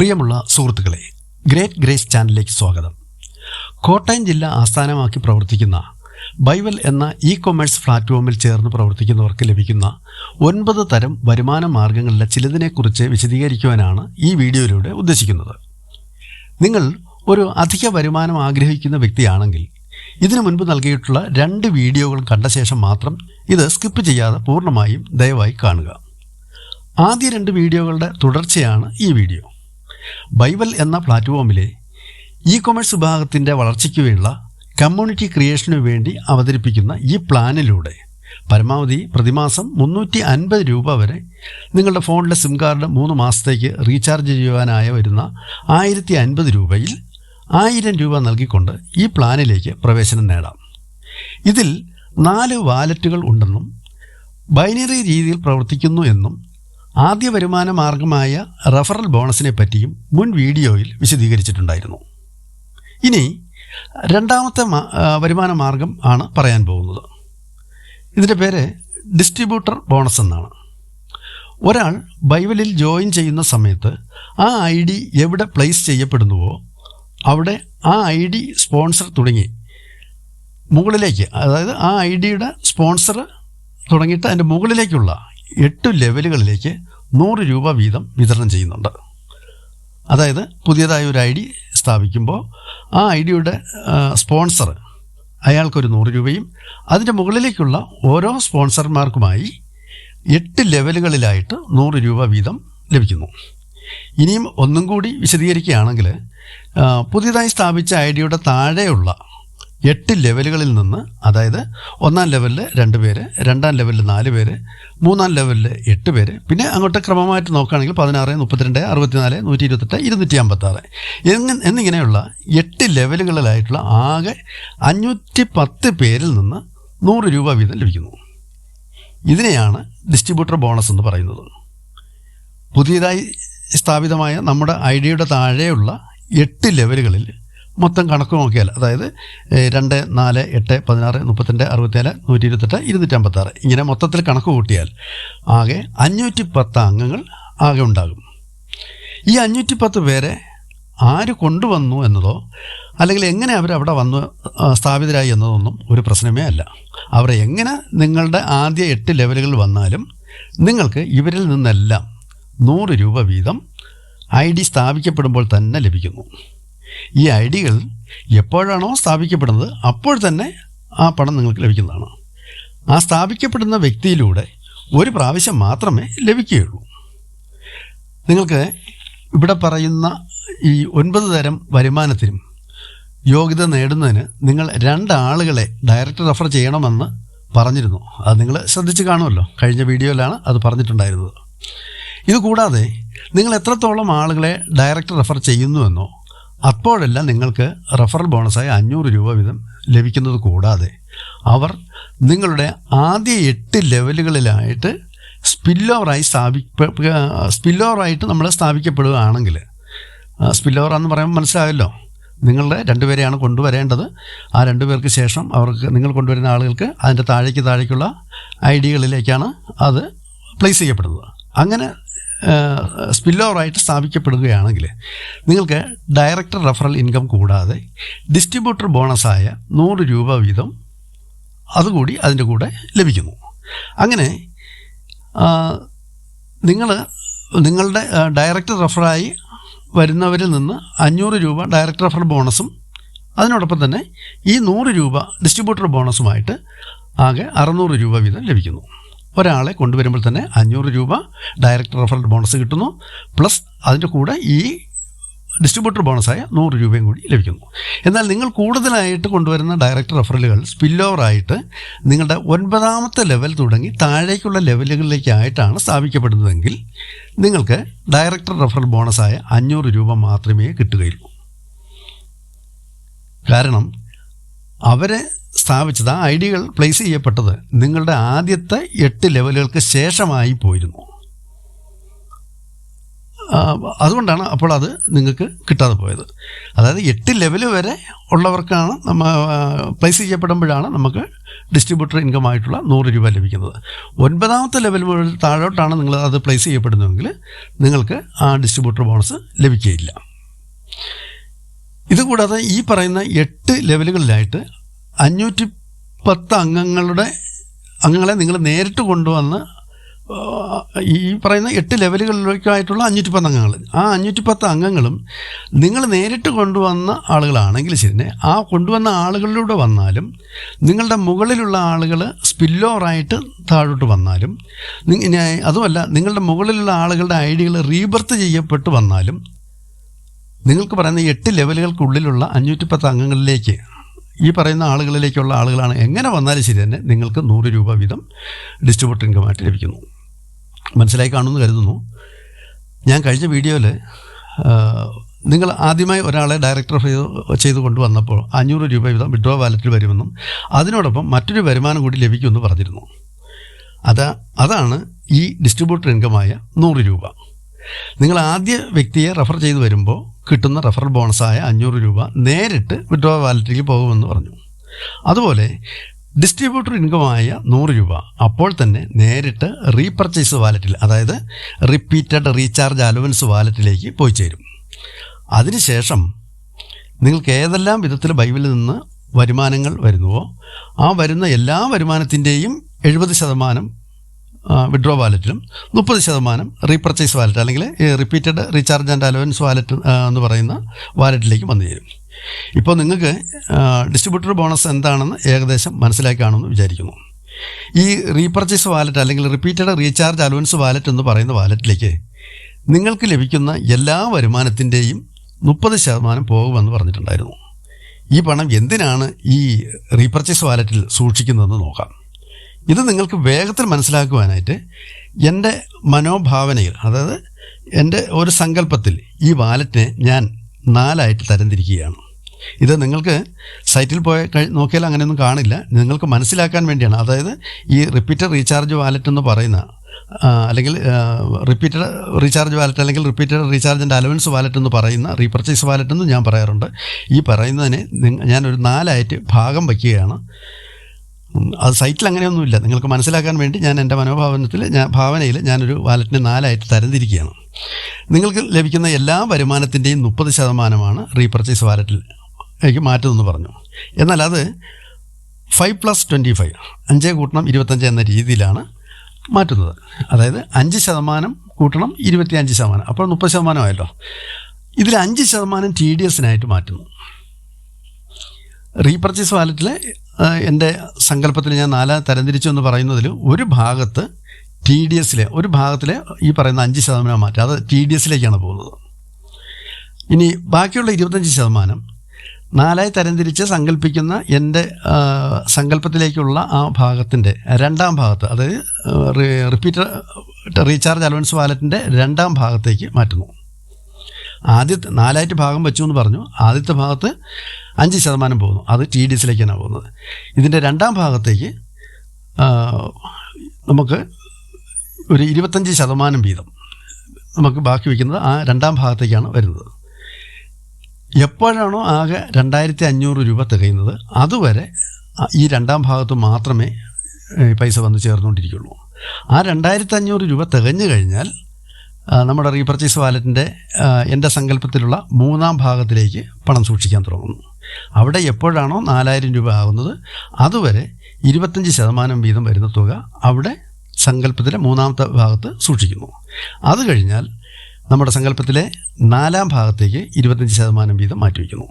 പ്രിയമുള്ള സുഹൃത്തുക്കളെ great grace ചാനലിലേക്ക് സ്വാഗതം. കോട്ടയം ജില്ല ആസ്ഥാനമാക്കി പ്രവർത്തിക്കുന്ന ബൈവൽ എന്ന ഇ കൊമേഴ്സ് പ്ലാറ്റ്ഫോമിൽ ചേർന്ന് പ്രവർത്തിക്കുന്നവർക്ക് ലഭിക്കുന്ന ഒൻപത് തരം വരുമാന മാർഗങ്ങളിലെ ചിലതിനെക്കുറിച്ച് വിശദീകരിക്കുവാനാണ് ഈ വീഡിയോയിലൂടെ ഉദ്ദേശിക്കുന്നത്. നിങ്ങൾ ഒരു അധിക വരുമാനം ആഗ്രഹിക്കുന്ന വ്യക്തിയാണെങ്കിൽ ഇതിനു മുൻപ് നൽകിയിട്ടുള്ള രണ്ട് വീഡിയോകൾ കണ്ട ശേഷം മാത്രം ഇത് സ്കിപ്പ് ചെയ്യാതെ പൂർണമായും ദയവായി കാണുക. ആദ്യ രണ്ട് വീഡിയോകളുടെ തുടർച്ചയാണ് ഈ വീഡിയോ. ബൈബൽ എന്ന പ്ലാറ്റ്ഫോമിലെ ഇ കൊമേഴ്സ് വിഭാഗത്തിന്റെ വളർച്ചയ്ക്ക് വേണ്ടിയുള്ള കമ്മ്യൂണിറ്റി ക്രിയേഷനു വേണ്ടി അവതരിപ്പിക്കുന്ന ഈ പ്ലാനിലൂടെ പരമാവധി പ്രതിമാസം മുന്നൂറ്റി അൻപത് രൂപ വരെ നിങ്ങളുടെ ഫോണിലെ സിം കാർഡ് മൂന്ന് മാസത്തേക്ക് റീചാർജ് ചെയ്യുവാനായി വരുന്ന ആയിരത്തി അൻപത് രൂപയിൽ ആയിരം രൂപ നൽകിക്കൊണ്ട് ഈ പ്ലാനിലേക്ക് പ്രവേശനം നേടാം. ഇതിൽ നാല് വാലറ്റുകൾ ഉണ്ടെന്നും ബൈനറി രീതിയിൽ പ്രവർത്തിക്കുന്നു എന്നും ആദ്യ വരുമാന മാർഗമായ റഫറൽ ബോണസിനെ പറ്റിയും മുൻ വീഡിയോയിൽ വിശദീകരിച്ചിട്ടുണ്ടായിരുന്നു. ഇനി രണ്ടാമത്തെ വരുമാന മാർഗം ആണ് പറയാൻ പോകുന്നത്. ഇതിന്റെ പേര് ഡിസ്ട്രിബ്യൂട്ടർ ബോണസ് എന്നാണ്. ഒരാൾ ബൈബിളിൽ ജോയിൻ ചെയ്യുന്ന സമയത്ത് ആ ഐ ഡി എവിടെ പ്ലേസ് ചെയ്യപ്പെടുന്നുവോ അവിടെ ആ ഐ ഡി സ്പോൺസർ തുടങ്ങി. മുകളിലേക്ക് അതായത് ആ ഐ ഡിയുടെ സ്പോൺസർ തുടങ്ങിയിട്ട് അതിന്റെ മുകളിലേക്കുള്ള എട്ട് ലെവലുകളിലേക്ക് നൂറ് രൂപ വീതം വിതരണം ചെയ്യുന്നുണ്ട്. അതായത് പുതിയതായ ഒരു ഐ ഡി സ്ഥാപിക്കുമ്പോൾ ആ ഐ ഡിയുടെ സ്പോൺസർ അയാൾക്കൊരു നൂറ് രൂപയും അതിന്റെ മുകളിലേക്കുള്ള ഓരോ സ്പോൺസർമാർക്കുമായി എട്ട് ലെവലുകളിലായിട്ട് നൂറ് രൂപ വീതം ലഭിക്കുന്നു. ഇനിയും ഒന്നും കൂടി വിശദീകരിക്കുകയാണെങ്കിൽ പുതിയതായി സ്ഥാപിച്ച ഐ ഡിയുടെ താഴെയുള്ള എട്ട് ലെവലുകളിൽ നിന്ന് അതായത് ഒന്നാം ലെവലിൽ രണ്ട് പേര് രണ്ടാം ലെവലിൽ നാല് പേര് മൂന്നാം ലെവലിൽ എട്ട് പേര് പിന്നെ അങ്ങോട്ട് ക്രമമായിട്ട് നോക്കുകയാണെങ്കിൽ പതിനാറ് മുപ്പത്തിരണ്ട് അറുപത്തിനാല് നൂറ്റി ഇരുപത്തെട്ട് ഇരുന്നൂറ്റി അമ്പത്താറ് എന്നിങ്ങനെയുള്ള എട്ട് ലെവലുകളിലായിട്ടുള്ള ആകെ അഞ്ഞൂറ്റി പത്ത് പേരിൽ നിന്ന് നൂറ് രൂപ വീതം ലഭിക്കുന്നു. ഇതിനെയാണ് ഡിസ്ട്രിബ്യൂട്ടർ ബോണസ് എന്ന് പറയുന്നത്. പുതിയതായി സ്ഥാപിതമായ നമ്മുടെ ഐ ഡിയുടെ താഴെയുള്ള എട്ട് ലെവലുകളിൽ മൊത്തം കണക്ക് നോക്കിയാൽ അതായത് രണ്ട് നാല് എട്ട് പതിനാറ് മുപ്പത്തിരണ്ട് അറുപത്തിനാല് നൂറ്റി ഇരുപത്തെട്ട് ഇരുന്നൂറ്റി അമ്പത്താറ് ഇങ്ങനെ മൊത്തത്തിൽ കണക്ക് കൂട്ടിയാൽ ആകെ അഞ്ഞൂറ്റി പത്ത് അംഗങ്ങൾ ആകെ ഉണ്ടാകും. ഈ അഞ്ഞൂറ്റി പത്ത് പേരെ ആര് കൊണ്ടുവന്നു എന്നതോ അല്ലെങ്കിൽ എങ്ങനെ അവർ അവിടെ വന്ന് സ്ഥാപിതരായി എന്നതൊന്നും ഒരു പ്രശ്നമേ അല്ല. അവർ എങ്ങനെ നിങ്ങളുടെ ആദ്യ എട്ട് ലെവലുകളിൽ വന്നാലും നിങ്ങൾക്ക് ഇവരിൽ നിന്നെല്ലാം നൂറ് രൂപ വീതം ഐ ഡി സ്ഥാപിക്കപ്പെടുമ്പോൾ തന്നെ ലഭിക്കുന്നു. ഈ ഐ ഡികൾ എപ്പോഴാണോ സ്ഥാപിക്കപ്പെടുന്നത് അപ്പോൾ തന്നെ ആ പണം നിങ്ങൾക്ക് ലഭിക്കുന്നതാണ്. ആ സ്ഥാപിക്കപ്പെടുന്ന വ്യക്തിയിലൂടെ ഒരു പ്രാവശ്യം മാത്രമേ ലഭിക്കുകയുള്ളൂ. നിങ്ങൾക്ക് ഇവിടെ പറയുന്ന ഈ ഒൻപത് തരം വരുമാനത്തിനും യോഗ്യത നേടുന്നതിന് നിങ്ങൾ രണ്ടാളുകളെ ഡയറക്റ്റ് റെഫർ ചെയ്യണമെന്ന് പറഞ്ഞിരുന്നു. അത് നിങ്ങൾ ശ്രദ്ധിച്ച് കാണുമല്ലോ. കഴിഞ്ഞ വീഡിയോയിലാണ് അത് പറഞ്ഞിട്ടുണ്ടായിരുന്നത്. ഇതുകൂടാതെ നിങ്ങൾ എത്രത്തോളം ആളുകളെ ഡയറക്റ്റ് റെഫർ ചെയ്യുന്നുവെന്നോ അപ്പോഴെല്ലാം നിങ്ങൾക്ക് റഫറൽ ബോണസായ അഞ്ഞൂറ് രൂപ വീതം ലഭിക്കുന്നത് കൂടാതെ അവർ നിങ്ങളുടെ ആദ്യ എട്ട് ലെവലുകളിലായിട്ട് സ്പില്ലോവറായി സ്ഥാപിക്ക സ്പില്ലോവറായിട്ട് നമ്മൾ സ്ഥാപിക്കപ്പെടുകയാണെങ്കിൽ സ്പില്ലോവർ എന്ന് പറയുമ്പോൾ മനസ്സിലായല്ലോ. നിങ്ങളുടെ രണ്ടുപേരെയാണ് കൊണ്ടുവരേണ്ടത്. ആ രണ്ടുപേർക്ക് ശേഷം അവർക്ക് നിങ്ങൾ കൊണ്ടുവരുന്ന ആളുകൾക്ക് അതിന്റെ താഴേക്ക് താഴേക്കുള്ള ഐ ഡികളിലേക്കാണ് അത് പ്ലേസ് ചെയ്യപ്പെടുന്നത്. അങ്ങനെ സ്പില്ലോവറായിട്ട് സ്ഥാപിക്കപ്പെടുകയാണെങ്കിൽ നിങ്ങൾക്ക് ഡയറക്ടർ റെഫറൽ ഇൻകം കൂടാതെ ഡിസ്ട്രിബ്യൂട്ടർ ബോണസായ നൂറ് രൂപ വീതം അതുകൂടി അതിന്റെ കൂടെ ലഭിക്കുന്നു. അങ്ങനെ നിങ്ങൾ നിങ്ങളുടെ ഡയറക്ടർ റെഫറായി വരുന്നവരിൽ നിന്ന് അഞ്ഞൂറ് രൂപ ഡയറക്ടർ റെഫറൽ ബോണസും അതിനോടൊപ്പം തന്നെ ഈ നൂറ് രൂപ ഡിസ്ട്രിബ്യൂട്ടർ ബോണസുമായിട്ട് ആകെ അറുന്നൂറ് രൂപ വീതം ലഭിക്കുന്നു. ഒരാളെ കൊണ്ടുവരുമ്പോൾ തന്നെ അഞ്ഞൂറ് രൂപ ഡയറക്റ്റ് റെഫറൽ ബോണസ് കിട്ടുന്നു. പ്ലസ് അതിന്റെ കൂടെ ഈ ഡിസ്ട്രിബ്യൂട്ടർ ബോണസായ നൂറ് രൂപയും കൂടി ലഭിക്കുന്നു. എന്നാൽ നിങ്ങൾ കൂടുതലായിട്ട് കൊണ്ടുവരുന്ന ഡയറക്റ്റ് റെഫറലുകൾ സ്പില്ലോവറായിട്ട് നിങ്ങളുടെ ഒൻപതാമത്തെ ലെവൽ തുടങ്ങി താഴേക്കുള്ള ലെവലുകളിലേക്കായിട്ടാണ് സ്ഥാപിക്കപ്പെടുന്നതെങ്കിൽ നിങ്ങൾക്ക് ഡയറക്ടർ റെഫറൽ ബോണസായ അഞ്ഞൂറ് രൂപ മാത്രമേ കിട്ടുകയുള്ളൂ. കാരണം അവരെ സ്ഥാപിച്ചത് ആ ഐ ഡികൾ പ്ലേസ് ചെയ്യപ്പെട്ടത് നിങ്ങളുടെ ആദ്യത്തെ എട്ട് ലെവലുകൾക്ക് ശേഷമായി പോയിരുന്നു. അതുകൊണ്ടാണ് അപ്പോൾ അത് നിങ്ങൾക്ക് കിട്ടാതെ പോയത്. അതായത് എട്ട് ലെവൽ വരെ ഉള്ളവർക്കാണ് നമ്മൾ പ്ലേസ് ചെയ്യപ്പെടുമ്പോഴാണ് നമുക്ക് ഡിസ്ട്രിബ്യൂട്ടർ ഇൻകം ആയിട്ടുള്ള നൂറ് രൂപ ലഭിക്കുന്നത്. ഒൻപതാമത്തെ ലെവൽ മുതൽ താഴോട്ടാണ് നിങ്ങൾ അത് പ്ലേസ് ചെയ്യപ്പെടുന്നതെങ്കിൽ നിങ്ങൾക്ക് ആ ഡിസ്ട്രിബ്യൂട്ടർ ബോണസ് ലഭിക്കുകയില്ല. ഇതുകൂടാതെ ഈ പറയുന്ന എട്ട് ലെവലുകളിലായിട്ട് അഞ്ഞൂറ്റി പത്ത് അംഗങ്ങളുടെ അംഗങ്ങളെ നിങ്ങൾ നേരിട്ട് കൊണ്ടുവന്ന് ഈ പറയുന്ന എട്ട് ലെവലുകളിലേക്കായിട്ടുള്ള അഞ്ഞൂറ്റി പത്ത് അംഗങ്ങൾ. ആ അഞ്ഞൂറ്റി പത്ത് അംഗങ്ങളും നിങ്ങൾ നേരിട്ട് കൊണ്ടുവന്ന ആളുകളാണെങ്കിൽ ശരി ആ കൊണ്ടുവന്ന ആളുകളിലൂടെ വന്നാലും നിങ്ങളുടെ മുകളിലുള്ള ആളുകൾ സ്പില്ലോറായിട്ട് താഴോട്ട് വന്നാലും അതുമല്ല നിങ്ങളുടെ മുകളിലുള്ള ആളുകളുടെ ഐഡികൾ റീബർത്ത് ചെയ്യപ്പെട്ട് വന്നാലും നിങ്ങൾക്ക് പറയുന്ന എട്ട് ലെവലുകൾക്കുള്ളിലുള്ള അഞ്ഞൂറ്റി പത്ത് അംഗങ്ങളിലേക്ക് ഈ പറയുന്ന ആളുകളിലേക്കുള്ള ആളുകളാണ്. എങ്ങനെ വന്നാലും ശരി തന്നെ നിങ്ങൾക്ക് നൂറ് രൂപ വീതം ഡിസ്ട്രിബ്യൂട്ടർ ഇൻകമായിട്ട് ലഭിക്കുന്നു. മനസ്സിലായി കാണുമെന്ന് കരുതുന്നു. ഞാൻ കഴിഞ്ഞ വീഡിയോയിൽ നിങ്ങൾ ആദ്യമായി ഒരാളെ ഡയറക്ടർ ചെയ്ത് കൊണ്ടുവന്നപ്പോൾ അഞ്ഞൂറ് രൂപ വീതം വിഡ്രോ വാലറ്റിൽ വരുമെന്നും അതിനോടൊപ്പം മറ്റൊരു വരുമാനം കൂടി ലഭിക്കുമെന്ന് പറഞ്ഞിരുന്നു. അത് അതാണ് ഈ ഡിസ്ട്രിബ്യൂട്ടർ ഇൻകമായ നൂറ് രൂപ. നിങ്ങൾ ആദ്യ വ്യക്തിയെ റെഫർ ചെയ്ത് വരുമ്പോൾ കിട്ടുന്ന റെഫറൽ ബോണസായ അഞ്ഞൂറ് രൂപ നേരിട്ട് വിഡ്രോ വാലറ്റിലേക്ക് പോകുമെന്ന് പറഞ്ഞു. അതുപോലെ ഡിസ്ട്രിബ്യൂട്ടർ ഇൻകമായ നൂറ് രൂപ അപ്പോൾ തന്നെ നേരിട്ട് റീപർച്ചേസ് വാലറ്റിൽ അതായത് റിപ്പീറ്റഡ് റീചാർജ് അലവൻസ് വാലറ്റിലേക്ക് പോയി ചേരും അതിനുശേഷം നിങ്ങൾക്ക് ഏതെല്ലാം വിധത്തിൽ ബൈബിളിൽ നിന്ന് വരുമാനങ്ങൾ വരുന്നുവോ ആ വരുന്ന എല്ലാ വരുമാനത്തിന്റെയും എഴുപത് ശതമാനം വിഡ്രോ വാലറ്റിലും മുപ്പത് ശതമാനം റീപർച്ചേസ് വാലറ്റ് അല്ലെങ്കിൽ repeated recharge and allowance wallet എന്ന് പറയുന്ന വാലറ്റിലേക്ക് വന്നു ചേരും. ഇപ്പോൾ നിങ്ങൾക്ക് ഡിസ്ട്രിബ്യൂട്ടർ ബോണസ് എന്താണെന്ന് ഏകദേശം മനസ്സിലാക്കി കാണുമെന്ന് വിചാരിക്കുന്നു. ഈ റീപർച്ചേസ് വാലറ്റ് അല്ലെങ്കിൽ റിപ്പീറ്റഡ് റീചാർജ് അലവൻസ് വാലറ്റ് എന്ന് പറയുന്ന വാലറ്റിലേക്ക് നിങ്ങൾക്ക് ലഭിക്കുന്ന എല്ലാ വരുമാനത്തിന്റെയും മുപ്പത് ശതമാനം പോകുമെന്ന് പറഞ്ഞിട്ടുണ്ടായിരുന്നു. ഈ പണം എന്തിനാണ് ഈ റീപർച്ചേസ് വാലറ്റിൽ സൂക്ഷിക്കുന്നതെന്ന് നോക്കാം. ഇത് നിങ്ങൾക്ക് വേഗത്തിൽ മനസ്സിലാക്കുവാനായിട്ട് എന്റെ മനോഭാവനയിൽ അതായത് എന്റെ ഒരു സങ്കല്പത്തിൽ ഈ വാലറ്റിനെ ഞാൻ നാലായിട്ട് തരംതിരിക്കുകയാണ്. ഇത് നിങ്ങൾക്ക് സൈറ്റിൽ പോയ നോക്കിയാൽ അങ്ങനെയൊന്നും കാണില്ല. നിങ്ങൾക്ക് മനസ്സിലാക്കാൻ വേണ്ടിയാണ്. അതായത് ഈ റിപ്പീറ്റഡ് റീചാർജ് വാലറ്റ് എന്ന് പറയുന്ന അല്ലെങ്കിൽ റിപ്പീറ്റഡ് റീചാർജ് വാലറ്റ് അല്ലെങ്കിൽ റിപ്പീറ്റഡ് റീചാർജിന്റെ അലവൻസ് വാലറ്റ് എന്ന് പറയുന്ന റീപർച്ചേസ് വാലറ്റ് എന്ന് ഞാൻ പറയാറുണ്ട്. ഈ പറയുന്നതിനെ ഞാനൊരു നാലായിട്ട് ഭാഗം വയ്ക്കുകയാണ്. അത് സൈറ്റിൽ അങ്ങനെയൊന്നുമില്ല. നിങ്ങൾക്ക് മനസ്സിലാക്കാൻ വേണ്ടി ഞാൻ എന്റെ മനോഭാവനത്തിൽ ഞാൻ ഭാവനയിൽ ഞാനൊരു വാലറ്റിനെ നാലായിട്ട് തരംതിരിക്കുകയാണ്. നിങ്ങൾക്ക് ലഭിക്കുന്ന എല്ലാ വരുമാനത്തിന്റെയും മുപ്പത് ശതമാനമാണ് റീപർച്ചേസ് വാലറ്റിൽ എനിക്ക് മാറ്റുമെന്ന് പറഞ്ഞു. എന്നാൽ അത് ഫൈവ് പ്ലസ് ട്വന്റി ഫൈവ് അഞ്ച് കൂട്ടണം ഇരുപത്തഞ്ച് എന്ന രീതിയിലാണ് മാറ്റുന്നത്. അതായത് അഞ്ച് ശതമാനം കൂട്ടണം ഇരുപത്തി അഞ്ച് ശതമാനം. അപ്പോൾ മുപ്പത് ശതമാനമായല്ലോ ഇതിൽ അഞ്ച് ശതമാനം ടി ഡി എസിനായിട്ട് മാറ്റുന്നു. റീപർച്ചേസ് വാലറ്റിൽ എന്റെ സങ്കല്പത്തിൽ ഞാൻ നാലാം തരംതിരിച്ചു എന്ന് പറയുന്നതിൽ ഒരു ഭാഗത്ത് ടി ഡി എസിലെ ഒരു ഭാഗത്തിലെ ഈ പറയുന്ന അഞ്ച് ശതമാനം മാറ്റം. അത് ടി ഡി എസിലേക്കാണ് പോകുന്നത്. ഇനി ബാക്കിയുള്ള ഇരുപത്തഞ്ച് ശതമാനം നാലായി തരംതിരിച്ച് സങ്കല്പിക്കുന്ന എന്റെ സങ്കല്പത്തിലേക്കുള്ള ആ ഭാഗത്തിന്റെ രണ്ടാം ഭാഗത്ത് അതായത് റിപ്പീറ്റർ റീചാർജ് അലവൻസ് വാലറ്റിന്റെ രണ്ടാം ഭാഗത്തേക്ക് മാറ്റുന്നു. ആദ്യത്തെ നാലായിട്ട് ഭാഗം വെച്ചു എന്ന് പറഞ്ഞു. ആദ്യത്തെ ഭാഗത്ത് അഞ്ച് ശതമാനം പോകുന്നു. അത് ടി ഡി എസിലേക്കാണ് പോകുന്നത്. ഇതിന്റെ രണ്ടാം ഭാഗത്തേക്ക് നമുക്ക് ഒരു ഇരുപത്തഞ്ച് ശതമാനം വീതം നമുക്ക് ബാക്കി വയ്ക്കുന്നത് ആ രണ്ടാം ഭാഗത്തേക്കാണ് വരുന്നത്. എപ്പോഴാണോ ആകെ രണ്ടായിരത്തി അഞ്ഞൂറ് രൂപ തികയുന്നത് അതുവരെ ഈ രണ്ടാം ഭാഗത്ത് മാത്രമേ പൈസ വന്ന് ചേർന്നുകൊണ്ടിരിക്കുള്ളൂ. ആ രണ്ടായിരത്തി അഞ്ഞൂറ് രൂപ തികഞ്ഞു കഴിഞ്ഞാൽ നമ്മുടെ റീപർച്ചേസ് വാലറ്റിന്റെ എന്റെ സങ്കല്പത്തിലുള്ള മൂന്നാം ഭാഗത്തിലേക്ക് പണം സൂക്ഷിക്കാൻ തുടങ്ങുന്നു. അവിടെ എപ്പോഴാണോ നാലായിരം രൂപ ആകുന്നത് അതുവരെ ഇരുപത്തഞ്ച് ശതമാനം വീതം വരുന്ന തുക അവിടെ സങ്കല്പത്തിലെ മൂന്നാമത്തെ ഭാഗത്ത് സൂക്ഷിക്കുന്നു. അത് കഴിഞ്ഞാൽ നമ്മുടെ സങ്കല്പത്തിലെ നാലാം ഭാഗത്തേക്ക് ഇരുപത്തഞ്ച് ശതമാനം വീതം മാറ്റിവെക്കുന്നു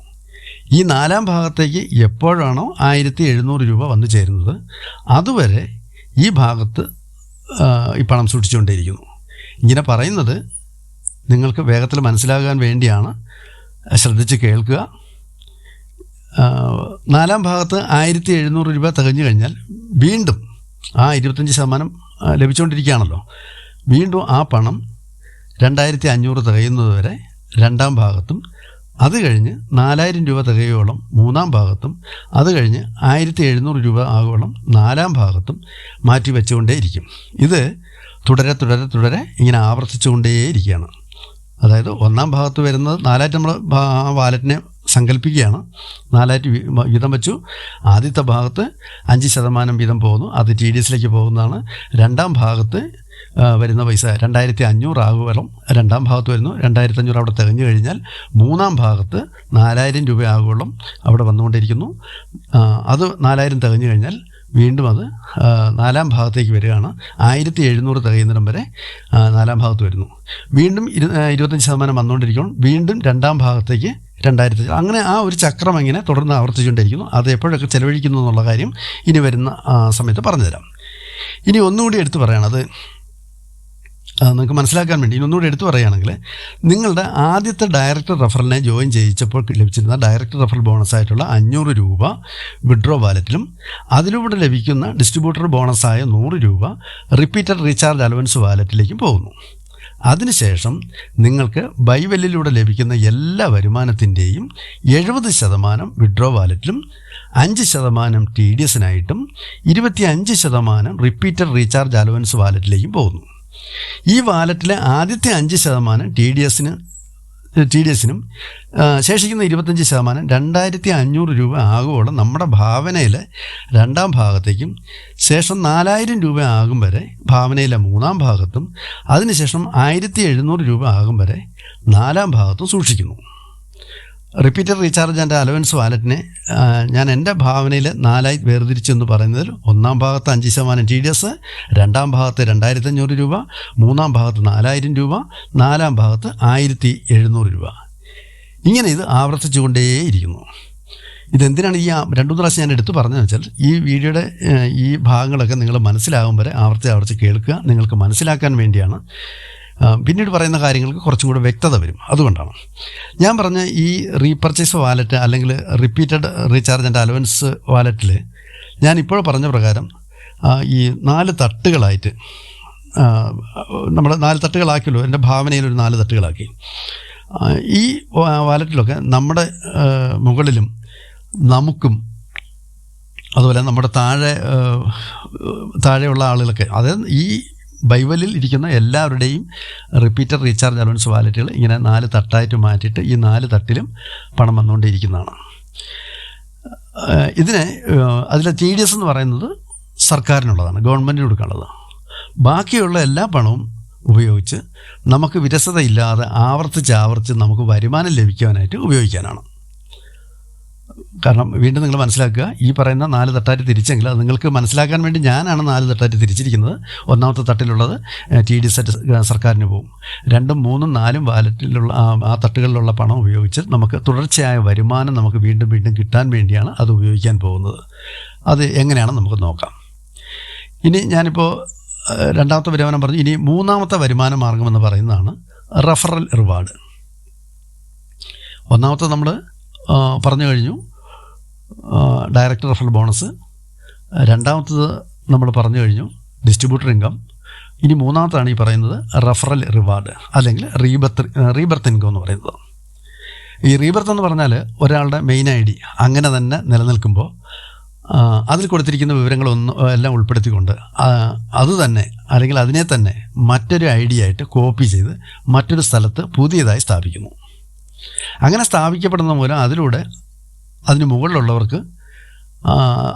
ഈ നാലാം ഭാഗത്തേക്ക് എപ്പോഴാണോ ആയിരത്തി എഴുന്നൂറ് രൂപ വന്നു ചേരുന്നത് അതുവരെ ഈ ഭാഗത്ത് ഈ പണം സൂക്ഷിച്ചുകൊണ്ടേയിരിക്കുന്നു. ഇങ്ങനെ പറയുന്നത് നിങ്ങൾക്ക് വേഗത്തിൽ മനസ്സിലാകാൻ വേണ്ടിയാണ്. ശ്രദ്ധിച്ച് കേൾക്കുക. നാലാം ഭാഗത്ത് ആയിരത്തി എഴുന്നൂറ് രൂപ തികഞ്ഞു കഴിഞ്ഞാൽ വീണ്ടും ആ ഇരുപത്തഞ്ച് ശതമാനം ലഭിച്ചുകൊണ്ടിരിക്കുകയാണല്ലോ. വീണ്ടും ആ പണം രണ്ടായിരത്തി അഞ്ഞൂറ് തികയുന്നത് വരെ രണ്ടാം ഭാഗത്തും അത് കഴിഞ്ഞ് നാലായിരം രൂപ തികയോളം മൂന്നാം ഭാഗത്തും അത് കഴിഞ്ഞ് ആയിരത്തി എഴുന്നൂറ് രൂപ ആകോളം നാലാം ഭാഗത്തും മാറ്റി വെച്ചുകൊണ്ടേയിരിക്കും ഇത് തുടരെ തുടരെ തുടരെ ഇങ്ങനെ ആവർത്തിച്ചുകൊണ്ടേയിരിക്കുകയാണ്. അതായത് ഒന്നാം ഭാഗത്ത് വരുന്നത് നാലായിട്ട് നമ്മൾ വാലറ്റിനെ സങ്കല്പിക്കുകയാണ്. നാലായിട്ട് വീതം വെച്ചു. ആദ്യത്തെ ഭാഗത്ത് അഞ്ച് ശതമാനം വീതം പോകുന്നു. അത് ടി ഡി എസിലേക്ക് പോകുന്നതാണ്. രണ്ടാം ഭാഗത്ത് വരുന്ന പൈസ രണ്ടായിരത്തി അഞ്ഞൂറ് ആകുവരം രണ്ടാം ഭാഗത്ത് വരുന്നു. രണ്ടായിരത്തി അഞ്ഞൂറ് അവിടെ തികഞ്ഞു കഴിഞ്ഞാൽ മൂന്നാം ഭാഗത്ത് നാലായിരം രൂപ ആകുവോളം അവിടെ വന്നുകൊണ്ടിരിക്കുന്നു. അത് നാലായിരം തികഞ്ഞു കഴിഞ്ഞാൽ വീണ്ടും അത് നാലാം ഭാഗത്തേക്ക് വരികയാണ്. ആയിരത്തി എഴുന്നൂറ് തികയുന്നിടം വരെ നാലാം ഭാഗത്ത് വരുന്നു. വീണ്ടും ഇരു ഇരുപത്തഞ്ച് ശതമാനം വന്നുകൊണ്ടിരിക്കും വീണ്ടും രണ്ടാം ഭാഗത്തേക്ക് രണ്ടായിരത്തി അങ്ങനെ ആ ഒരു ചക്രം ഇങ്ങനെ തുടർന്ന് ആവർത്തിച്ചുകൊണ്ടിരിക്കുന്നു. അത് എപ്പോഴൊക്കെ ചെലവഴിക്കുന്നു എന്നുള്ള കാര്യം ഇനി വരുന്ന സമയത്ത് പറഞ്ഞുതരാം. ഇനി ഒന്നുകൂടി എടുത്തു പറയണത് നിങ്ങൾക്ക് മനസ്സിലാക്കാൻ വേണ്ടി ഇനി ഒന്നുകൂടി എടുത്തു പറയുകയാണെങ്കിൽ നിങ്ങളുടെ ആദ്യത്തെ ഡയറക്ടർ റെഫറലിനെ ജോയിൻ ചെയ്യിച്ചപ്പോൾ ലഭിച്ചിരുന്ന ഡയറക്ടർ റഫറൽ ബോണസ് ആയിട്ടുള്ള അഞ്ഞൂറ് രൂപ വിഡ്രോ വാലറ്റിലും അതിലൂടെ ലഭിക്കുന്ന ഡിസ്ട്രിബ്യൂട്ടർ ബോണസായ നൂറ് രൂപ റിപ്പീറ്റഡ് റീചാർജ് അലവൻസ് വാലറ്റിലേക്കും പോകുന്നു. അതിനുശേഷം നിങ്ങൾക്ക് ബൈവെല്ലിലൂടെ ലഭിക്കുന്ന എല്ലാ വരുമാനത്തിന്റെയും എഴുപത് ശതമാനം വിഡ്രോ വാലറ്റിലും അഞ്ച് ശതമാനം ടി ഡി എസിനായിട്ടും ഇരുപത്തി അഞ്ച് ശതമാനം റിപ്പീറ്റർ റീചാർജ് അലവൻസ് വാലറ്റിലേക്കും പോകുന്നു. ഈ വാലറ്റിലെ ആദ്യത്തെ അഞ്ച് ശതമാനം ടി ഡി എസിന് ടി ഡി എസിനും ശേഷിക്കുന്ന ഇരുപത്തഞ്ച് ശതമാനം രണ്ടായിരത്തി അഞ്ഞൂറ് രൂപ ആകുവോളം നമ്മുടെ ഭാവനയിലെ രണ്ടാം ഭാഗത്തേക്കും ശേഷം നാലായിരം രൂപ ആകും വരെ ഭാവനയിലെ മൂന്നാം ഭാഗത്തും അതിനുശേഷം ആയിരത്തി എഴുന്നൂറ് രൂപ ആകും വരെ നാലാം ഭാഗത്തും സൂക്ഷിക്കുന്നു. റിപ്പീറ്റഡ് റീചാർജ് ആൻഡ് അലവൻസ് വാലറ്റിനെ ഞാൻ എന്റെ ഭാവനയിൽ നാലായി വേർതിരിച്ചു എന്ന് പറയുന്നതിൽ ഒന്നാം ഭാഗത്ത് അഞ്ച് ശതമാനം ടി ഡി എസ് രണ്ടാം ഭാഗത്ത് രണ്ടായിരത്തി അഞ്ഞൂറ് രൂപ മൂന്നാം ഭാഗത്ത് നാലായിരം രൂപ നാലാം ഭാഗത്ത് ആയിരത്തി എഴുന്നൂറ് രൂപ. ഇങ്ങനെ ഇത് ആവർത്തിച്ചുകൊണ്ടേയിരിക്കുന്നു. ഇതെന്തിനാണ് ഈ രണ്ടു പ്രാവശ്യം ഞാൻ എടുത്തു പറഞ്ഞതെന്ന് വെച്ചാൽ ഈ വീഡിയോയുടെ ഈ ഭാഗങ്ങളൊക്കെ നിങ്ങൾ മനസ്സിലാകും വരെ ആവർത്തി ആവർത്തി കേൾക്കുക നിങ്ങൾക്ക് മനസ്സിലാക്കാൻ വേണ്ടിയാണ്. പിന്നീട് പറയുന്ന കാര്യങ്ങൾക്ക് കുറച്ചും കൂടെ വ്യക്തത വരും. അതുകൊണ്ടാണ്. ഞാൻ പറഞ്ഞ ഈ റീപർച്ചേസ് വാലറ്റ് അല്ലെങ്കിൽ റിപ്പീറ്റഡ് റീചാർജ് ആൻഡ് അലവൻസ് വാലറ്റിൽ ഞാൻ ഇപ്പോൾ പറഞ്ഞ പ്രകാരം ഈ നാല് തട്ടുകളായിട്ട് നമ്മൾ നാല് തട്ടുകളാക്കിയല്ലോ എന്റെ ഭാവനയിൽ ഒരു നാല് തട്ടുകളാക്കി. ഈ വാലറ്റിലൊക്കെ നമ്മുടെ മുകളിലും നമുക്കും അതുപോലെ നമ്മുടെ താഴെ താഴെയുള്ള ആളുകളൊക്കെ അതായത് ഈ ബൈബലിൽ ഇരിക്കുന്ന എല്ലാവരുടെയും റിപ്പീറ്റർ റീചാർജ് അലവൻസ് വാലറ്റുകൾ ഇങ്ങനെ നാല് തട്ടായിട്ട് മാറ്റിയിട്ട് ഈ നാല് തട്ടിലും പണം വന്നുകൊണ്ടിരിക്കുന്നതാണ്. ഇതിന് അതിലെ ടി ഡി എസ് എന്ന് പറയുന്നത് സർക്കാരിനുള്ളതാണ് ഗവൺമെന്റിന് കൊടുക്കാനുള്ളത്. ബാക്കിയുള്ള എല്ലാ പണവും ഉപയോഗിച്ച് നമുക്ക് വിരസതയില്ലാതെ ആവർത്തിച്ച് ആവർത്തിച്ച് നമുക്ക് വരുമാനം ലഭിക്കുവാനായിട്ട് ഉപയോഗിക്കാനാണ്. കാരണം വീണ്ടും നിങ്ങൾ മനസ്സിലാക്കുക ഈ പറയുന്ന നാല് തട്ടായിട്ട് തിരിച്ചെങ്കിൽ അത് നിങ്ങൾക്ക് മനസ്സിലാക്കാൻ വേണ്ടി ഞാനാണ് നാല് തട്ടായിട്ട് തിരിച്ചിരിക്കുന്നത്. ഒന്നാമത്തെ തട്ടിലുള്ളത് ടി ഡി സെറ്റ് സർക്കാരിന് പോകും രണ്ടും മൂന്നും നാലും വാലറ്റിലുള്ള ആ- തട്ടുകളിലുള്ള പണം ഉപയോഗിച്ച് നമുക്ക് തുടർച്ചയായ വരുമാനം നമുക്ക് വീണ്ടും വീണ്ടും കിട്ടാൻ വേണ്ടിയാണ് അത് ഉപയോഗിക്കാൻ പോകുന്നത്. അത് എങ്ങനെയാണെന്ന് നമുക്ക് നോക്കാം. ഇനി ഞാനിപ്പോൾ രണ്ടാമത്തെ വരുമാനം പറഞ്ഞു. ഇനി മൂന്നാമത്തെ വരുമാന മാർഗമെന്ന് പറയുന്നതാണ് റഫറൽ റിവാർഡ്. ഒന്നാമത്തെ നമ്മൾ പറഞ്ഞു കഴിഞ്ഞു. ഡയറക്ടർ റഫറൽ ബോണസ് രണ്ടാമത്തത് നമ്മൾ പറഞ്ഞു കഴിഞ്ഞു ഡിസ്ട്രിബ്യൂട്ടർ ഇൻകം ഇനി മൂന്നാമത്താണ് ഈ പറയുന്നത് റഫറൽ റിവാർഡ് അല്ലെങ്കിൽ റീബർത്ത് റീബർത്ത് ഇൻകം എന്ന് പറയുന്നത്. ഈ റീബർത്ത് എന്ന് പറഞ്ഞാൽ ഒരാളുടെ മെയിൻ ഐ ഡി അങ്ങനെ തന്നെ നിലനിൽക്കുമ്പോൾ അതിൽ കൊടുത്തിരിക്കുന്ന വിവരങ്ങളൊന്നും എല്ലാം ഉൾപ്പെടുത്തിക്കൊണ്ട് അത് തന്നെ അല്ലെങ്കിൽ അതിനെ തന്നെ മറ്റൊരു ഐ ഡി ആയിട്ട് കോപ്പി ചെയ്ത് മറ്റൊരു സ്ഥലത്ത് പുതിയതായി സ്ഥാപിക്കുന്നു. അങ്ങനെ സ്ഥാപിക്കപ്പെടുന്ന മൂലം അതിലൂടെ അതിന് മുകളിലുള്ളവർക്ക്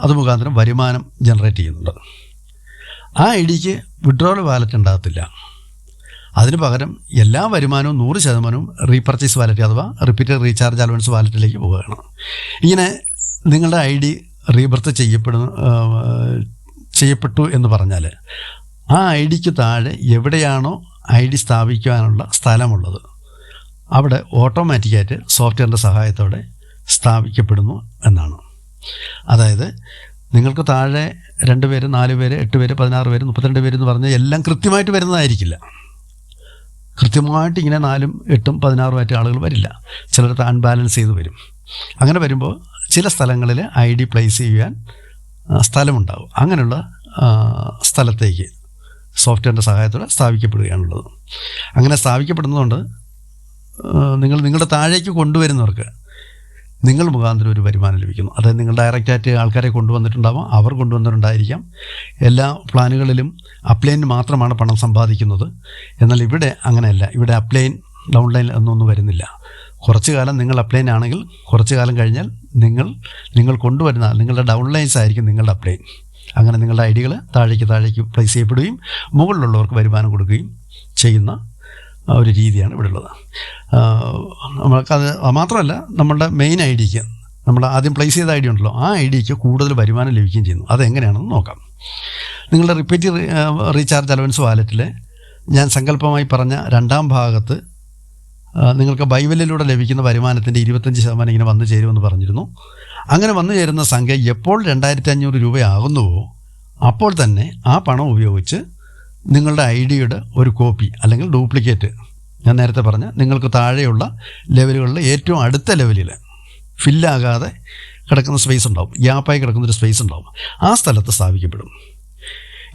അത് മുഖാന്തരം വരുമാനം ജനറേറ്റ് ചെയ്യുന്നുണ്ട്. ആ ഐ ഡിക്ക് വിഡ്രോവൽ വാലറ്റ് ഉണ്ടാകത്തില്ല. അതിന് പകരം എല്ലാ വരുമാനവും നൂറ് ശതമാനവും റീപർച്ചേസ് വാലറ്റ് അഥവാ റിപ്പീറ്റഡ് റീചാർജ് അലവൻസ് വാലറ്റിലേക്ക് പോവുകയാണ്. ഇങ്ങനെ നിങ്ങളുടെ ഐ ഡി റീബർത്ത് ചെയ്യപ്പെടുന്ന ചെയ്യപ്പെട്ടു എന്ന് പറഞ്ഞാൽ ആ ഐ ഡിക്ക് താഴെ എവിടെയാണോ ഐ ഡി സ്ഥാപിക്കാനുള്ള സ്ഥലമുള്ളത്. അവിടെ ഓട്ടോമാറ്റിക്കായിട്ട് സോഫ്റ്റ്വെയറിന്റെ സഹായത്തോടെ സ്ഥാപിക്കപ്പെടുന്നു എന്നാണ്. അതായത് നിങ്ങൾക്ക് താഴെ രണ്ട് പേര് നാല് പേര് എട്ട് പേര് പതിനാറ് പേര് മുപ്പത്തിരണ്ട് പേര് എന്ന് പറഞ്ഞാൽ എല്ലാം കൃത്യമായിട്ട് വരുന്നതായിരിക്കില്ല. കൃത്യമായിട്ട് ഇങ്ങനെ നാലും എട്ടും പതിനാറുമായിട്ട് ആളുകൾ വരില്ല. ചിലർ അൺബാലൻസ് ചെയ്ത് വരും. അങ്ങനെ വരുമ്പോൾ ചില സ്ഥലങ്ങളിൽ ഐ ഡി പ്ലേസ് ചെയ്യാൻ സ്ഥലമുണ്ടാകും അങ്ങനെയുള്ള സ്ഥലത്തേക്ക് സോഫ്റ്റ്വെയറിന്റെ സഹായത്തോടെ സ്ഥാപിക്കപ്പെടുകയാണുള്ളത്. അങ്ങനെ സ്ഥാപിക്കപ്പെടുന്നതുകൊണ്ട് നിങ്ങൾ നിങ്ങളുടെ താഴേക്ക് കൊണ്ടുവരുന്നവർക്ക് നിങ്ങൾ മുഖാന്തരം ഒരു വരുമാനം ലഭിക്കുന്നു. അതായത് നിങ്ങൾ ഡയറക്റ്റായിട്ട് ആൾക്കാരെ കൊണ്ടുവന്നിട്ടുണ്ടാവാം. അവർ കൊണ്ടുവന്നിട്ടുണ്ടായിരിക്കാം. എല്ലാ പ്ലാനുകളിലും അപ്ലൈൻ മാത്രമാണ് പണം സമ്പാദിക്കുന്നത്. എന്നാൽ ഇവിടെ അങ്ങനെയല്ല. ഇവിടെ അപ്ലൈൻ ഡൗൺലൈൻ എന്നൊന്നും വരുന്നില്ല. കുറച്ച് കാലം നിങ്ങൾ അപ്ലൈൻ ആണെങ്കിൽ കുറച്ച് കാലം കഴിഞ്ഞാൽ നിങ്ങൾ നിങ്ങൾ കൊണ്ടുവരുന്ന നിങ്ങളുടെ ഡൗൺലൈൻസ് ആയിരിക്കും നിങ്ങളുടെ അപ്ലൈൻ അങ്ങനെ നിങ്ങളുടെ ഐഡികൾ താഴേക്ക് താഴേക്ക് പ്ലേസ് ചെയ്യപ്പെടുകയും മുകളിലുള്ളവർക്ക് വരുമാനം കൊടുക്കുകയും ചെയ്യുന്ന ഒരു രീതിയാണ് ഇവിടെ ഉള്ളത് നമ്മൾക്കത് മാത്രമല്ല നമ്മളുടെ മെയിൻ ഐ ഡിക്ക് നമ്മൾ ആദ്യം പ്ലേസ് ചെയ്ത ഐ ഡി ഉണ്ടല്ലോ ആ ഐ ഡിക്ക് കൂടുതൽ വരുമാനം ലഭിക്കുകയും ചെയ്യുന്നു. അതെങ്ങനെയാണെന്ന് നോക്കാം. നിങ്ങളുടെ റിപ്പീറ്റ് റീചാർജ് അലവൻസ് വാലറ്റിൽ ഞാൻ സങ്കല്പമായി പറഞ്ഞ രണ്ടാം ഭാഗത്ത് ആ, നിങ്ങൾക്ക് ബൈബലിലൂടെ ലഭിക്കുന്ന വരുമാനത്തിന്റെ ഇരുപത്തഞ്ച് ശതമാനം ഇങ്ങനെ വന്നു ചേരുമെന്ന് പറഞ്ഞിരുന്നു. അങ്ങനെ വന്നു ചേരുന്ന സംഖ്യ എപ്പോൾ രണ്ടായിരത്തി അഞ്ഞൂറ് രൂപയാകുന്നുവോ അപ്പോൾ തന്നെ ആ പണം ഉപയോഗിച്ച് നിങ്ങളുടെ ഐ ഡിയുടെ ഒരു കോപ്പി അല്ലെങ്കിൽ ഡ്യൂപ്ലിക്കേറ്റ്. ഞാൻ നേരത്തെ പറഞ്ഞ നിങ്ങൾക്ക് താഴെയുള്ള ലെവലുകളിൽ ഏറ്റവും അടുത്ത ലെവലിൽ ഫില്ലാകാതെ കിടക്കുന്ന സ്പേസ് ഉണ്ടാവും. ഗ്യാപ്പായി കിടക്കുന്നൊരു സ്പേസ് ഉണ്ടാവും. ആ സ്ഥലത്ത് സ്ഥാപിക്കപ്പെടും.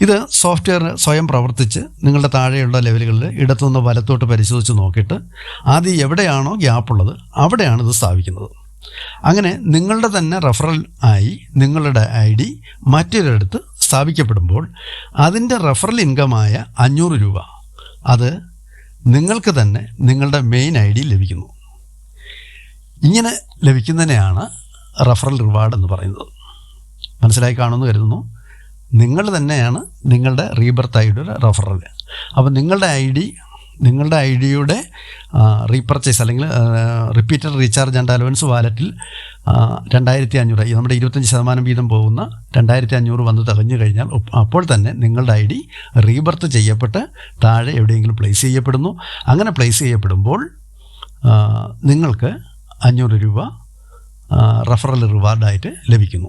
ഇത് സോഫ്റ്റ്വെയർ സ്വയം പ്രവർത്തിച്ച് നിങ്ങളുടെ താഴെയുള്ള ലെവലുകളിൽ ഇടത്തുനിന്ന് വലത്തോട്ട് പരിശോധിച്ച് നോക്കിയിട്ട് ആദ്യം എവിടെയാണോ ഗ്യാപ്പുള്ളത് അവിടെയാണ് ഇത് സ്ഥാപിക്കുന്നത്. അങ്ങനെ നിങ്ങളുടെ തന്നെ റെഫറൽ ആയി നിങ്ങളുടെ ഐ ഡി മറ്റൊരിടത്ത് സ്ഥാപിക്കപ്പെടുമ്പോൾ അതിന്റെ റെഫറൽ ഇൻകമായ അഞ്ഞൂറ് രൂപ അത് നിങ്ങൾക്ക് തന്നെ നിങ്ങളുടെ മെയിൻ ഐ ഡി ലഭിക്കുന്നു. ഇങ്ങനെ ലഭിക്കുന്നതിനെയാണ് റെഫറൽ റിവാർഡ് എന്ന് പറയുന്നത്. മനസ്സിലായി കാണുമെന്ന് കരുതുന്നു. നിങ്ങൾ തന്നെയാണ് നിങ്ങളുടെ റീബർത്ത് ഐ ഡിയുടെ റെഫറൽ അപ്പോൾ നിങ്ങളുടെ ഐ ഡി നിങ്ങളുടെ ഐ ഡിയുടെ റീപർച്ചേസ് അല്ലെങ്കിൽ റിപ്പീറ്റഡ് റീചാർജ് ആൻഡ് അലവൻസ് വാലറ്റിൽ രണ്ടായിരത്തി അഞ്ഞൂറ് നമ്മുടെ ഇരുപത്തഞ്ച് ശതമാനം വീതം പോകുന്ന രണ്ടായിരത്തി അഞ്ഞൂറ് വന്ന് തികഞ്ഞു കഴിഞ്ഞാൽ അപ്പോൾ തന്നെ നിങ്ങളുടെ ഐ ഡി റീബർത്ത് ചെയ്യപ്പെട്ട് താഴെ എവിടെയെങ്കിലും പ്ലേസ് ചെയ്യപ്പെടുന്നു. അങ്ങനെ പ്ലേസ് ചെയ്യപ്പെടുമ്പോൾ നിങ്ങൾക്ക് അഞ്ഞൂറ് രൂപ റഫറൽ റിവാർഡായിട്ട് ലഭിക്കുന്നു.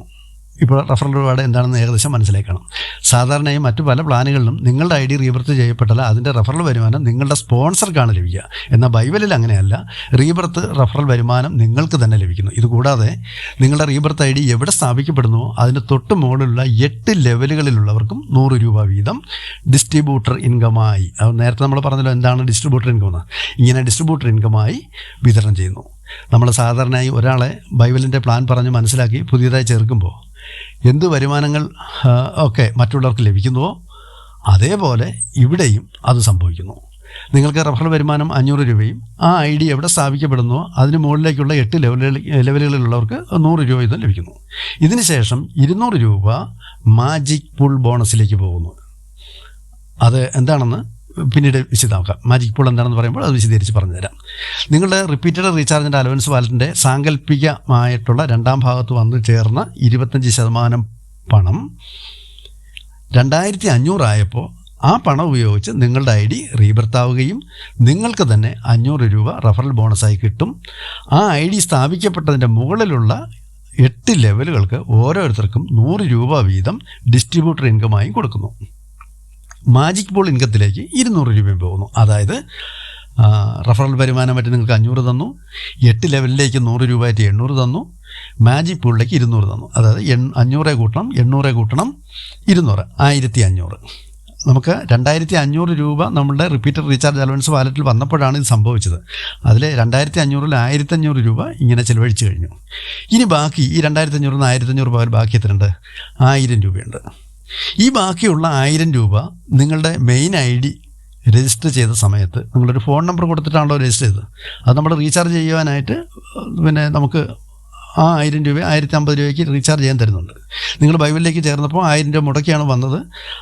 ഇപ്പോൾ റഫറൽ റിവാർഡ് എന്താണെന്ന് ഏകദേശം മനസ്സിലാക്കണം. സാധാരണയായി മറ്റു പല പ്ലാനുകളിലും നിങ്ങളുടെ ഐ ഡി റീബർത്ത് ചെയ്യപ്പെട്ടാൽ അതിന്റെ റഫറൽ വരുമാനം നിങ്ങളുടെ സ്പോൺസർക്കാണ് ലഭിക്കുക. എന്നാൽ ബൈബലിൽ അങ്ങനെയല്ല. റീബർത്ത് റഫറൽ വരുമാനം നിങ്ങൾക്ക് തന്നെ ലഭിക്കുന്നു. ഇതുകൂടാതെ നിങ്ങളുടെ റീബർത്ത് ഐ ഡി എവിടെ സ്ഥാപിക്കപ്പെടുന്നുവോ അതിന് തൊട്ട് മുകളിലുള്ള എട്ട് ലെവലുകളിലുള്ളവർക്കും നൂറ് രൂപ വീതം ഡിസ്ട്രിബ്യൂട്ടർ ഇൻകമായി അത് നേരത്തെ നമ്മൾ പറഞ്ഞല്ലോ എന്താണ് ഡിസ്ട്രിബ്യൂട്ടർ ഇൻകം എന്ന്. ഇങ്ങനെ ഡിസ്ട്രിബ്യൂട്ടർ ഇൻകമായി വിതരണം ചെയ്യുന്നു. നമ്മൾ സാധാരണയായി ഒരാളെ ബൈബിളിന്റെ പ്ലാൻ പറഞ്ഞ് മനസ്സിലാക്കി പുതിയതായി ചേർക്കുമ്പോൾ എന്ത് വരുമാനങ്ങൾ ഒക്കെ മറ്റുള്ളവർക്ക് ലഭിക്കുന്നുവോ അതേപോലെ ഇവിടെയും അത് സംഭവിക്കുന്നു. നിങ്ങൾക്ക് റഫറൽ വരുമാനം അഞ്ഞൂറ് രൂപയും ആ ഐ ഡി എവിടെ സ്ഥാപിക്കപ്പെടുന്നുവോ അതിന് മുകളിലേക്കുള്ള എട്ട് ലെവലുകളിൽ ലെവലുകളിലുള്ളവർക്ക് നൂറ് രൂപ വീതം ലഭിക്കുന്നു. ഇതിന് ശേഷം ഇരുന്നൂറ് രൂപ മാജിക് പുൾ ബോണസിലേക്ക് പോകുന്നു. അത് എന്താണെന്ന് പിന്നീട് വിശദമാക്കാം. മാജിക് പൂൾ എന്താണെന്ന് പറയുമ്പോൾ അത് വിശദീകരിച്ച് പറഞ്ഞുതരാം. നിങ്ങളുടെ റിപ്പീറ്റഡ് റീചാർജിന്റെ അലവൻസ് വാലറ്റിന്റെ സാങ്കല്പികമായിട്ടുള്ള രണ്ടാം ഭാഗത്ത് വന്നു ചേർന്ന ഇരുപത്തഞ്ച് ശതമാനം പണം രണ്ടായിരത്തി അഞ്ഞൂറായപ്പോൾ ആ പണം ഉപയോഗിച്ച് നിങ്ങളുടെ ഐ ഡി റീബർത്താവുകയും നിങ്ങൾക്ക് തന്നെ അഞ്ഞൂറ് രൂപ റഫറൽ ബോണസായി കിട്ടും. ആ ഐ ഡി സ്ഥാപിക്കപ്പെട്ടതിന്റെ മുകളിലുള്ള എട്ട് ലെവലുകൾക്ക് ഓരോരുത്തർക്കും നൂറ് രൂപ വീതം ഡിസ്ട്രിബ്യൂട്ടർ ഇൻകമായും കൊടുക്കുന്നു. മാജിക് ബോൾ ഇൻകത്തിലേക്ക് ഇരുന്നൂറ് രൂപയും പോകുന്നു. അതായത് റഫറൽ വരുമാനം മറ്റ് നിങ്ങൾക്ക് അഞ്ഞൂറ് തന്നു എട്ട് ലെവലിലേക്ക് നൂറ് രൂപയായിട്ട് എണ്ണൂറ് തന്നു മാജിക് പൂളിലേക്ക് ഇരുന്നൂറ് തന്നു. അതായത് എൺ അഞ്ഞൂറ് കൂട്ടണം എണ്ണൂറ് കൂട്ടണം ഇരുന്നൂറ് ആയിരത്തി അഞ്ഞൂറ് നമുക്ക് രണ്ടായിരത്തി അഞ്ഞൂറ് രൂപ നമ്മളുടെ റിപ്പീറ്റർ റീചാർജ് അലവൻസ് വാലറ്റിൽ വന്നപ്പോഴാണ് ഇത് സംഭവിച്ചത്. അതിൽ രണ്ടായിരത്തി അഞ്ഞൂറിൽ ആയിരത്തി അഞ്ഞൂറ് രൂപ ഇങ്ങനെ ചിലവഴിച്ച് കഴിഞ്ഞു. ഇനി ബാക്കി ഈ രണ്ടായിരത്തി അഞ്ഞൂറിൽ നിന്ന് ആയിരത്തി അഞ്ഞൂറ് രൂപ ബാക്കി എത്രയുണ്ട്? ആയിരം രൂപയുണ്ട്. ഈ ബാക്കിയുള്ള ആയിരം രൂപ നിങ്ങളുടെ മെയിൻ ഐ ഡി രജിസ്റ്റർ ചെയ്ത സമയത്ത് നിങ്ങളൊരു ഫോൺ നമ്പർ കൊടുത്തിട്ടാണല്ലോ രജിസ്റ്റർ ചെയ്തത്. അത് നമ്മൾ റീചാർജ് ചെയ്യുവാനായിട്ട് പിന്നെ നമുക്ക് ആ ആയിരം രൂപ ആയിരത്തി അമ്പത് രൂപയ്ക്ക് റീചാർജ് ചെയ്യാൻ തരുന്നുണ്ട്. നിങ്ങൾ ബൈബിളിലേക്ക് ചേർന്നപ്പോൾ ആയിരം രൂപ മുടക്കിയാണ് വന്നത്.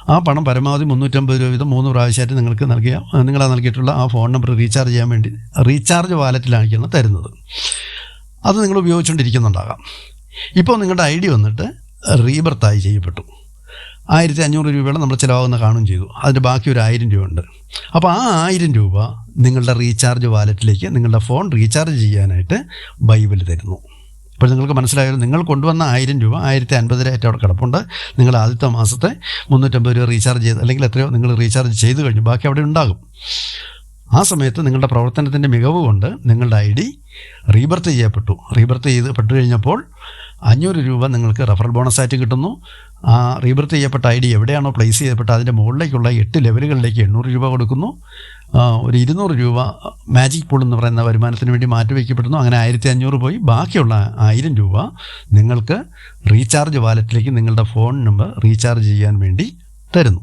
ആ പണം പരമാവധി മുന്നൂറ്റമ്പത് രൂപ വീതം മൂന്ന് പ്രാവശ്യമായിട്ട് നിങ്ങൾക്ക് നൽകിയ നിങ്ങളാ നൽകിയിട്ടുള്ള ആ ഫോൺ നമ്പർ റീചാർജ് ചെയ്യാൻ വേണ്ടി റീചാർജ് വാലറ്റിലാക്കിയാണ് തരുന്നത്. അത് നിങ്ങൾ ഉപയോഗിച്ചുകൊണ്ടിരിക്കുന്നുണ്ടാകാം. ഇപ്പോൾ നിങ്ങളുടെ ഐ ഡി വന്നിട്ട് റീബർത്തായി ചെയ്യപ്പെട്ടു. ആയിരത്തി അഞ്ഞൂറ് രൂപയോളം നമ്മൾ ചിലവാകുന്ന കാണും ചെയ്തു. അതിന്റെ ബാക്കി ഒരു ആയിരം രൂപ ഉണ്ട് അപ്പോൾ ആ ആയിരം രൂപ നിങ്ങളുടെ റീചാർജ് വാലറ്റിലേക്ക് നിങ്ങളുടെ ഫോൺ റീചാർജ് ചെയ്യാനായിട്ട് ബൈബിൾ തരുന്നു. ഇപ്പോൾ നിങ്ങൾക്ക് മനസ്സിലായാലും നിങ്ങൾ കൊണ്ടുവന്ന ആയിരം രൂപ ആയിരത്തി അൻപതിനായിട്ട് അവിടെ കിടപ്പുണ്ട്. നിങ്ങൾ ആദ്യത്തെ മാസത്തെ മുന്നൂറ്റമ്പത് രൂപ റീചാർജ് ചെയ്ത് അല്ലെങ്കിൽ എത്രയോ നിങ്ങൾ റീചാർജ് ചെയ്ത് കഴിഞ്ഞു. ബാക്കി അവിടെ ഉണ്ടാകും. ആ സമയത്ത് നിങ്ങളുടെ പ്രവർത്തനത്തിന്റെ മികവ് കൊണ്ട് നിങ്ങളുടെ ഐ ഡി റീബർത്ത് ചെയ്യപ്പെട്ടു. റീബർത്ത് ചെയ്ത് പെട്ടു കഴിഞ്ഞപ്പോൾ അഞ്ഞൂറ് രൂപ നിങ്ങൾക്ക് റഫറൽ ബോണസായിട്ട് കിട്ടുന്നു. ആ റീബർത്ത് ചെയ്യപ്പെട്ട ഐ ഡി എവിടെയാണോ പ്ലേസ് ചെയ്യപ്പെട്ട അതിന്റെ മുകളിലേക്കുള്ള എട്ട് ലെവലുകളിലേക്ക് എണ്ണൂറ് രൂപ കൊടുക്കുന്നു. ഒരു ഇരുന്നൂറ് രൂപ മാജിക് പൂൾ എന്ന് പറയുന്ന വരുമാനത്തിന് വേണ്ടി മാറ്റിവെക്കപ്പെടുന്നു. അങ്ങനെ ആയിരത്തി അഞ്ഞൂറ് പോയി. ബാക്കിയുള്ള ആയിരം രൂപ നിങ്ങൾക്ക് റീചാർജ് വാലറ്റിലേക്ക് നിങ്ങളുടെ ഫോൺ നമ്പർ റീചാർജ് ചെയ്യാൻ വേണ്ടി തരുന്നു.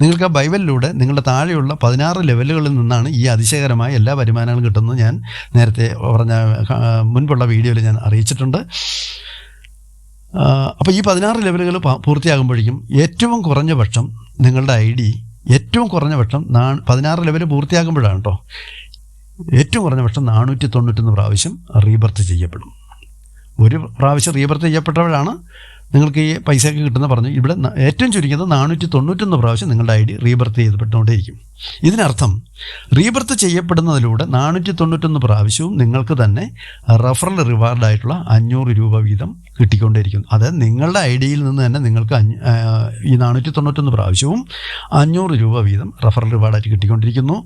നിങ്ങൾക്ക് ആ ബൈബലിലൂടെ നിങ്ങളുടെ താഴെയുള്ള പതിനാറ് ലെവലുകളിൽ നിന്നാണ് ഈ അതിശയകരമായ എല്ലാ വരുമാനങ്ങളും കിട്ടുന്നത് ഞാൻ നേരത്തെ പറഞ്ഞ മുൻപുള്ള വീഡിയോയിൽ ഞാൻ അറിയിച്ചിട്ടുണ്ട്. അപ്പോൾ ഈ പതിനാറ് ലെവലുകൾ പൂർത്തിയാകുമ്പോഴേക്കും ഏറ്റവും കുറഞ്ഞ പക്ഷം നിങ്ങളുടെ ഐ ഡി ഏറ്റവും കുറഞ്ഞ പക്ഷം നാ പതിനാറ് ലെവൽ പൂർത്തിയാകുമ്പോഴാണ് കേട്ടോ ഏറ്റവും കുറഞ്ഞ പക്ഷം നാനൂറ്റി തൊണ്ണൂറ്റൊന്ന് പ്രാവശ്യം റീബർത്ത് ചെയ്യപ്പെടും. ഒരു പ്രാവശ്യം റീബർത്ത് ചെയ്യപ്പെട്ടവരാണ് നിങ്ങൾക്ക് ഈ പൈസയൊക്കെ കിട്ടുന്ന പറഞ്ഞു ഇവിടെ ഏറ്റവും ചുരുങ്ങിയത് നാനൂറ്റി തൊണ്ണൂറ്റൊന്ന് പ്രാവശ്യം നിങ്ങളുടെ ഐ ഡി റീബർത്ത് ചെയ്യപ്പെട്ടുകൊണ്ടേയിരിക്കും. ഇതിനർത്ഥം റീബർത്ത് ചെയ്യപ്പെടുന്നതിലൂടെ നാനൂറ്റി തൊണ്ണൂറ്റൊന്ന് പ്രാവശ്യവും നിങ്ങൾക്ക് തന്നെ റഫറൽ റിവാർഡായിട്ടുള്ള അഞ്ഞൂറ് രൂപ വീതം കിട്ടിക്കൊണ്ടേയിരിക്കുന്നു. അത് നിങ്ങളുടെ ഐ ഡിയിൽ നിന്ന് തന്നെ നിങ്ങൾക്ക് ഈ നാനൂറ്റി തൊണ്ണൂറ്റൊന്ന് പ്രാവശ്യവും അഞ്ഞൂറ് രൂപ വീതം റഫറൽ റിവാർഡായിട്ട് കിട്ടിക്കൊണ്ടിരിക്കുന്നു.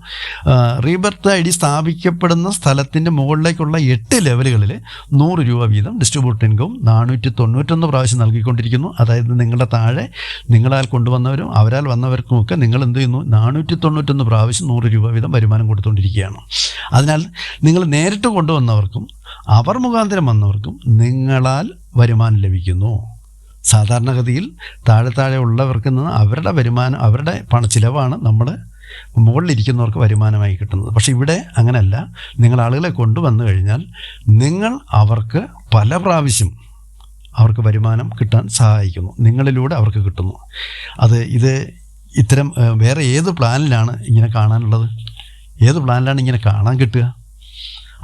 റീബർത്ത് ഐ ഡി സ്ഥാപിക്കപ്പെടുന്ന സ്ഥലത്തിന്റെ മുകളിലേക്കുള്ള എട്ട് ലെവലുകളിൽ നൂറ് രൂപ വീതം ഡിസ്ട്രിബ്യൂട്ട് ഇൻകം നാനൂറ്റി തൊണ്ണൂറ്റൊന്ന് പ്രാവശ്യം നൽകിക്കൊണ്ടിരിക്കുന്നു. അതായത് നിങ്ങളുടെ താഴെ നിങ്ങളാൽ കൊണ്ടുവന്നവരും അവരാൽ വന്നവർക്കുമൊക്കെ നിങ്ങൾ എന്ത് ചെയ്യുന്നു? നാനൂറ്റി തൊണ്ണൂറ്റൊന്ന് പ്രാവശ്യം നൂറ് രൂപ വീതം വരുമാനം കൊടുത്തുകൊണ്ടിരിക്കുകയാണ് അതിനാൽ നിങ്ങൾ നേരിട്ട് കൊണ്ടുവന്നവർക്കും അവർ മുഖാന്തരം വന്നവർക്കും നിങ്ങളാൽ വരുമാനം ലഭിക്കുന്നു. സാധാരണഗതിയിൽ താഴെ താഴെ ഉള്ളവർക്ക് നിന്ന് അവരുടെ വരുമാനം അവരുടെ പണ ചിലവാണ് നമ്മൾ മുകളിലിരിക്കുന്നവർക്ക് വരുമാനമായി കിട്ടുന്നത്. പക്ഷേ ഇവിടെ അങ്ങനെയല്ല നിങ്ങൾ ആളുകളെ കൊണ്ടുവന്നു കഴിഞ്ഞാൽ നിങ്ങൾ അവർക്ക് പല പ്രാവശ്യം അവർക്ക് വരുമാനം കിട്ടാൻ സഹായിക്കുന്നു. നിങ്ങളിലൂടെ അവർക്ക് കിട്ടുന്നു. അത് ഇത് ഇത്തരം വേറെ ഏത് പ്ലാനിലാണ് ഇങ്ങനെ കാണാനുള്ളത്? ഏത് പ്ലാനിലാണ് ഇങ്ങനെ കാണാൻ കിട്ടുക?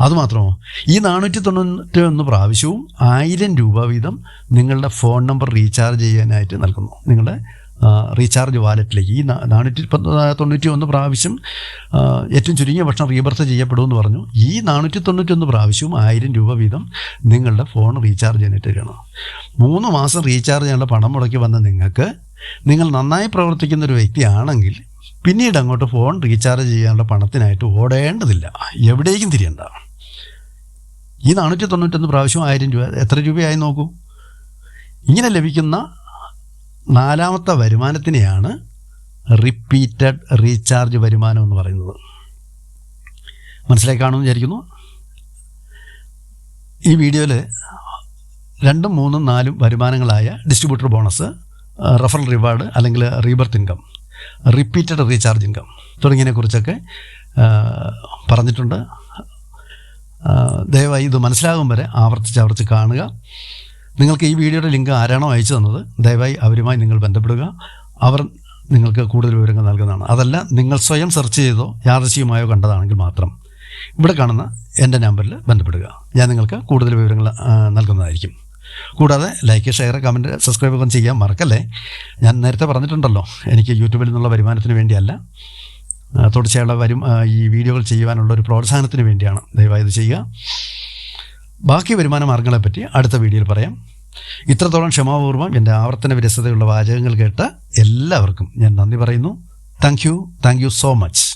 അതുമാത്രമോ ഈ നാനൂറ്റി തൊണ്ണൂറ്റി ഒന്ന് പ്രാവശ്യവും ആയിരം രൂപ വീതം നിങ്ങളുടെ ഫോൺ നമ്പർ റീചാർജ് ചെയ്യാനായിട്ട് നൽകുന്നു. നിങ്ങളുടെ റീചാർജ് വാലറ്റിലേക്ക്. ഈ നാനൂറ്റി തൊണ്ണൂറ്റി ഒന്ന് പ്രാവശ്യം ഏറ്റവും ചുരുങ്ങിയ ഭക്ഷണം റീബർത്ത് ചെയ്യപ്പെടുമെന്ന് പറഞ്ഞു. ഈ നാനൂറ്റി തൊണ്ണൂറ്റി ഒന്ന് പ്രാവശ്യവും ആയിരം രൂപ വീതം നിങ്ങളുടെ ഫോൺ റീചാർജ് ചെയ്യാനായിട്ട് തരികയാണ് മൂന്ന് മാസം റീചാർജ് ചെയ്യാനുള്ള പണം മുടക്കി വന്ന നിങ്ങൾക്ക് നിങ്ങൾ നന്നായി പ്രവർത്തിക്കുന്ന ഒരു വ്യക്തിയാണെങ്കിൽ പിന്നീട് അങ്ങോട്ട് ഫോൺ റീചാർജ് ചെയ്യാനുള്ള പണത്തിനായിട്ട് ഓടേണ്ടതില്ല. എവിടേക്കും തിരിയണ്ട. ഈ നാനൂറ്റി തൊണ്ണൂറ്റൊന്ന് പ്രാവശ്യം ആയിരം രൂപ എത്ര രൂപയായി നോക്കൂ? ഇങ്ങനെ ലഭിക്കുന്ന നാലാമത്തെ വരുമാനത്തിനെയാണ് റിപ്പീറ്റഡ് റീചാർജ് വരുമാനം എന്ന് പറയുന്നത്. മനസ്സിലായി കാണുമെന്ന് വിചാരിക്കുന്നു? ഈ വീഡിയോയിൽ രണ്ടും മൂന്നും നാലും വരുമാനങ്ങളായ ഡിസ്ട്രിബ്യൂട്ടർ ബോണസ് റഫറൽ റിവാർഡ് അല്ലെങ്കിൽ rebirth income repeated recharge income തുടങ്ങിയതിനെക്കുറിച്ചൊക്കെ കുറിച്ചൊക്കെ പറഞ്ഞിട്ടുണ്ട്. ദയവായി ഇത് മനസ്സിലാകും വരെ ആവർത്തിച്ച് ആവർത്തിച്ച് കാണുക. നിങ്ങൾക്ക് ഈ വീഡിയോയുടെ ലിങ്ക് ആരാണോ അയച്ചു തന്നത് ദയവായി അവരുമായി നിങ്ങൾ ബന്ധപ്പെടുക. അവർ നിങ്ങൾക്ക് കൂടുതൽ വിവരങ്ങൾ നൽകുന്നതാണ്. അതല്ല നിങ്ങൾ സ്വയം സെർച്ച് ചെയ്തോ യാദർശികമായോ കണ്ടതാണെങ്കിൽ മാത്രം ഇവിടെ കാണുന്ന എന്റെ നമ്പറിൽ ബന്ധപ്പെടുക. ഞാൻ നിങ്ങൾക്ക് കൂടുതൽ വിവരങ്ങൾ നൽകുന്നതായിരിക്കും. കൂടാതെ ലൈക്ക് ഷെയർ കമന്റ് സബ്സ്ക്രൈബ് ഒക്കെ ചെയ്യാൻ മറക്കല്ലേ? ഞാൻ നേരത്തെ പറഞ്ഞിട്ടുണ്ടല്ലോ എനിക്ക് യൂട്യൂബിൽ നിന്നുള്ള വരുമാനത്തിന് വേണ്ടിയല്ല. തുടർച്ചയായുള്ള വരും ഈ വീഡിയോകൾ ചെയ്യുവാനുള്ള ഒരു പ്രോത്സാഹനത്തിന് വേണ്ടിയാണ്. ദയവായി ഇത് ചെയ്യുക. ബാക്കി വരുമാന മാർഗങ്ങളെപ്പറ്റി അടുത്ത വീഡിയോയിൽ പറയാം. ഇത്രത്തോളം ക്ഷമാപൂർവം എന്റെ ആവർത്തന വിരസതയുള്ള വാചകങ്ങൾ കേട്ട എല്ലാവർക്കും ഞാൻ നന്ദി പറയുന്നു. Thank you thank you so much